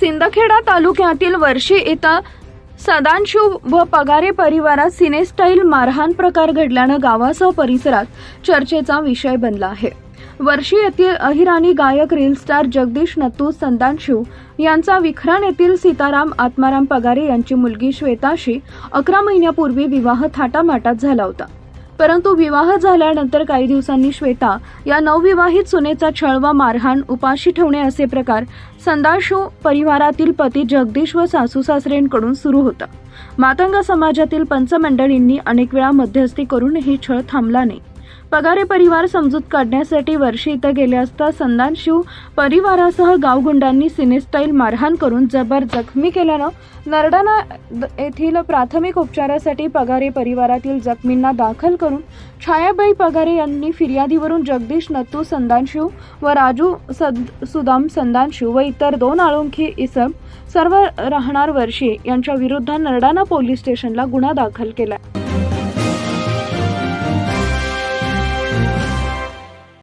सिंदखेडा तालुक्यातील वर्षी इथं सदांशु व पगारे परिवारात सिनेस्टाईल मारहाण प्रकार घडल्यानं गावासह परिसरात चर्चेचा विषय बनला आहे. वर्षी येथील अहिराणी गायक रील स्टार जगदीश नत्तू संदानशिव यांचा विखराण येथील सीताराम आत्माराम पगारे यांची मुलगी श्वेताशी अकरा महिन्यापूर्वी विवाह थाटामाटात झाला होता. परंतु विवाह झाल्यानंतर काही दिवसांनी श्वेता या नवविवाहित सुनेचा छळ व मारहाण उपाशी ठेवणे असे प्रकार संदाशू परिवारातील पती जगदीश व सासू सासरेंकडून सुरू होता. मातंग समाजातील पंचमंडळींनी अनेक वेळा मध्यस्थी करूनही छळ थांबला नाही. पगारे परिवार समजूत काढण्यासाठी वर्षी इथं गेले असता संदानशिव परिवारासह गावगुंडांनी सिनेस्टाईल मारहाण करून जबर जखमी केल्यानं नरडाणा द- येथील प्राथमिक उपचारासाठी पगारे परिवारातील जखमींना दाखल करून छायाबाई पगारे यांनी फिर्यादीवरून जगदीश नत्तू संदानशिव व राजू सद सुदाम संदानशिव व इतर दोन आळुंखी इसम सर्व राहणार वर्षी यांच्या विरुद्ध नरडाणा पोलीस स्टेशनला गुन्हा दाखल केला